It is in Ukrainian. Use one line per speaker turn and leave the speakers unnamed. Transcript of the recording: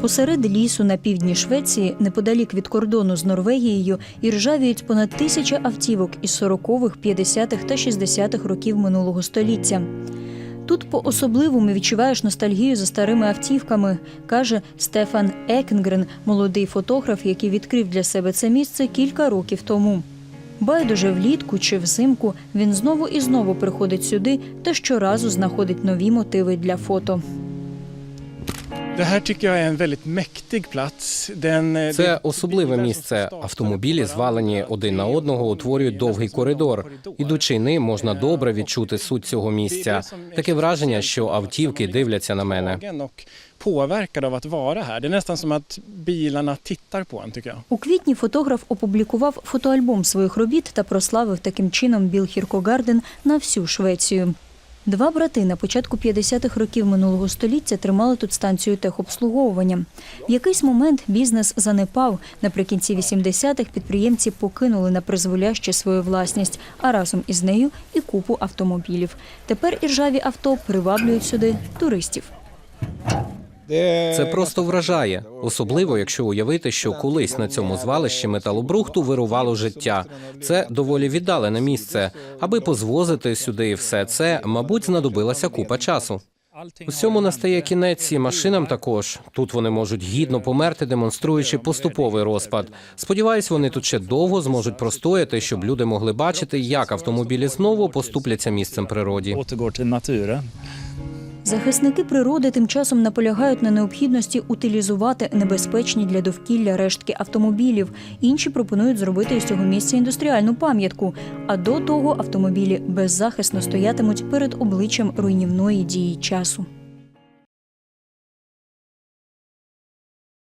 Посеред лісу на півдні Швеції, неподалік від кордону з Норвегією, іржавіють понад тисяча автівок із 40-х, 50-х та 60-х років минулого століття. Тут по-особливому відчуваєш ностальгію за старими автівками, каже Стефан Екенгрен, молодий фотограф, який відкрив для себе це місце кілька років тому. Байдуже влітку чи взимку він знову і знову приходить сюди та щоразу знаходить нові мотиви для фото.
Це
det-
особливе місце. Автомобілі, звалені один на одного, утворюють довгий коридор. Ідучи ним, можна добре відчути суть цього місця. Таке враження, що автівки дивляться на мене.
У квітні фотограф опублікував фотоальбом своїх робіт та прославив таким чином Біл Хіркогарден на всю Швецію. Два брати на початку 50-х років минулого століття тримали тут станцію техобслуговування. В якийсь момент бізнес занепав. Наприкінці 80-х підприємці покинули на призволяще свою власність, а разом із нею і купу автомобілів. Тепер іржаві авто приваблюють сюди туристів.
Це просто вражає, особливо якщо уявити, що колись на цьому звалищі металобрухту вирувало життя. Це доволі віддалене місце. Аби позвозити сюди все це, мабуть, знадобилася купа часу. Усьому настає кінець і машинам також. Тут вони можуть гідно померти, демонструючи поступовий розпад. Сподіваюсь, вони тут ще довго зможуть простояти, щоб люди могли бачити, як автомобілі знову поступляться місцем природі.
Захисники природи тим часом наполягають на необхідності утилізувати небезпечні для довкілля рештки автомобілів. Інші пропонують зробити із цього місця індустріальну пам'ятку. А до того автомобілі беззахисно стоятимуть перед обличчям руйнівної дії часу.